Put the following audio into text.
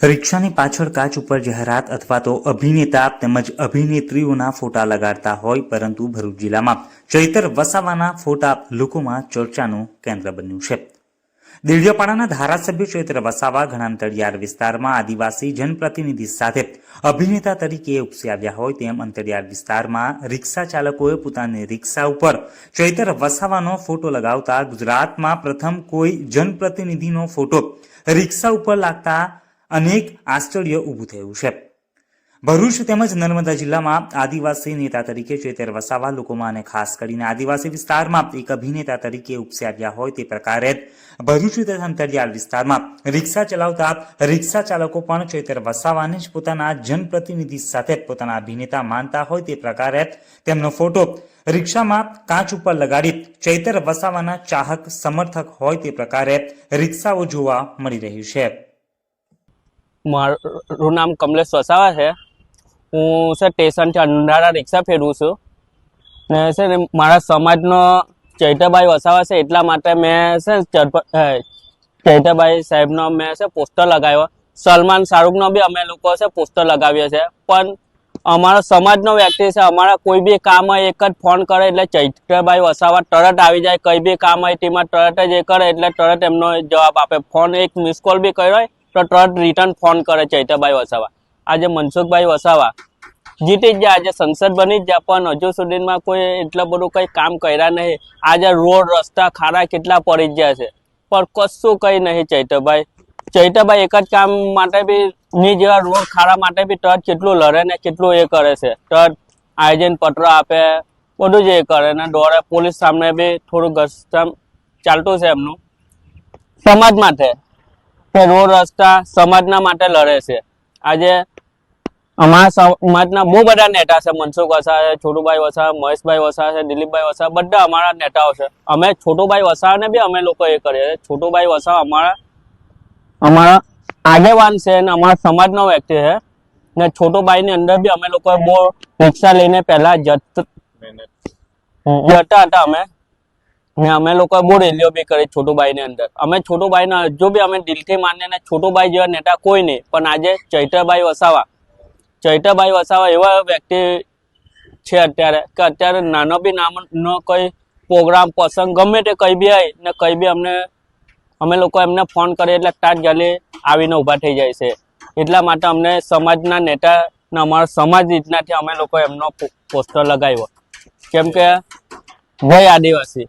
રિક્ષાની પાછળ કાચ ઉપર જાહેરાત અથવા તો અભિનેતા તેમજ અભિનેત્રીઓના ફોટા લગાડતા હોય પરંતુ ભરૂચ જિલ્લામાં ચૈતર વસાવાના ફોટા લોકોમાં ચર્ચાનું કેન્દ્ર બન્યું છે. દેડિયાપાડાના ધારાસભ્ય ચૈત્ર વસાવા ઘણા અંતરિયાળ વિસ્તારમાં આદિવાસી જનપ્રતિનિધિ સાથે અભિનેતા તરીકે ઉપસી આવ્યા હોય તેમ અંતરિયાળ વિસ્તારમાં રિક્ષા ચાલકોએ પોતાની રિક્ષા ઉપર ચૈતર વસાવાનો ફોટો લગાવતા ગુજરાતમાં પ્રથમ કોઈ જનપ્રતિનિધિનો ફોટો રિક્ષા ઉપર લાગતા અનેક આશ્ચર્ય ઊભું થયું છે. ભરૂચ તેમજ નર્મદા જિલ્લામાં આદિવાસી નેતા તરીકે ચેતર વસાવા લોકોમાં અને ખાસ કરીને આદિવાસી વિસ્તારમાં એક અભિનેતા તરીકે ઉપસી આવ્યા હોય તે પ્રકારે ભરૂચ તથા અંતરિયાળ વિસ્તારમાં રિક્ષા ચલાવતા રિક્ષા ચાલકો પણ ચેતર વસાવાને જ પોતાના જનપ્રતિનિધિ સાથે પોતાના અભિનેતા માનતા હોય તે પ્રકારે તેમનો ફોટો રિક્ષામાં કાચ ઉપર લગાડી ચૈતર વસાવાના ચાહક સમર્થક હોય તે પ્રકારે રિક્ષાઓ જોવા મળી રહી છે. મારું નામ કમલેશ વસાવા છે. હું છે સ્ટેશનથી અંધારા રિક્ષા ફેરવું છું. ને છે ને મારા સમાજનો ચૈતરભાઈ વસાવા છે એટલા માટે મેં છે ચૈતરભાઈ સાહેબનો મેં છે પોસ્ટર લગાવ્યો. સલમાન શાહરૂખનો બી અમે લોકો છે પોસ્ટર લગાવીએ છે. પણ અમારો સમાજનો વ્યક્તિ છે, અમારા કોઈ બી કામ હોય એક જ ફોન કરે એટલે ચૈત્રભાઈ વસાવા તરત આવી જાય. કઈ બી કામ હોય તેમાં તરત જ એ કરે એટલે તરત એમનો જવાબ આપે. ફોન એક મિસ કોલ બી કર્યો હોય તો તરત રિટર્ન ફોન કરે ચૈતરભાઈ વસાવા. આજે મનસુખભાઈ વસાવા જીતી જ આજે સંસદ બની જ પણ હજુ સુધીમાં કોઈ એટલું બધું કંઈ કામ કર્યા નહીં. આજે રોડ, રસ્તા, ખાડા કેટલા પડી ગયા છે. પણ કશું કંઈ નહીં ચૈતરભાઈ. ચૈતરભાઈ એક જ કામ માટે બી, ની જેવા રોડ, ખાડા માટે બી તરત કેટલું લડે ને કેટલું એ કરે છે. તરત આયોજન પત્ર આપે, બધું જ એ કરે ને દોડે. પોલીસ સામે બી થોડું ઘસમ ચાલતું છે એમનું. સમાજ માટે. કે રોડ રસ્તા સમાજના માટે લડે છે. આજે અમારા સમાજના બહુ બધા નેતા છે. મનસુખ વસા છે છોટુભાઈ વસા મહેશભાઈ વસા છે દિલીપભાઈ વસા બધા અમારા નેતાઓ છે. અમે છોટુભાઈ વસાને બી અમે લોકો એ કરીએ છીએ. છોટુભાઈ વસા અમારા અમારા આગેવાન છે અને અમારા સમાજનો વ્યક્તિ છે. ને છોટુભાઈની અંદર બી અમે લોકો બહુ રિક્ષા લઈને પહેલા જત જતા હતા અમે. ને અમે લોકો બહુ રેલીઓ બી કરી છોટુભાઈની અંદર. અમે છોટુભાઈને હજુ બી અમે દિલથી માનીએ ને છોટુભાઈ જેવા નેતા કોઈ નહીં, પણ આજે ચૈતરભાઈ વસાવા ચૈતરભાઈ વસાવા એવા વ્યક્તિ છે અત્યારે કે અત્યારે નાનો બી નામનો કોઈ પ્રોગ્રામ પ્રસંગ ગમે તે કઈ બી આવી ને કઈ બી અમને, અમે લોકો એમને ફોન કરીએ એટલે તાજ ગાલી આવીને ઊભા થઈ જાય છે. એટલા માટે અમને સમાજના નેતા અમારા સમાજ રીતનાથી અમે લોકો એમનો પોસ્ટર લગાવ્યો. કેમ કે વય આદિવાસી.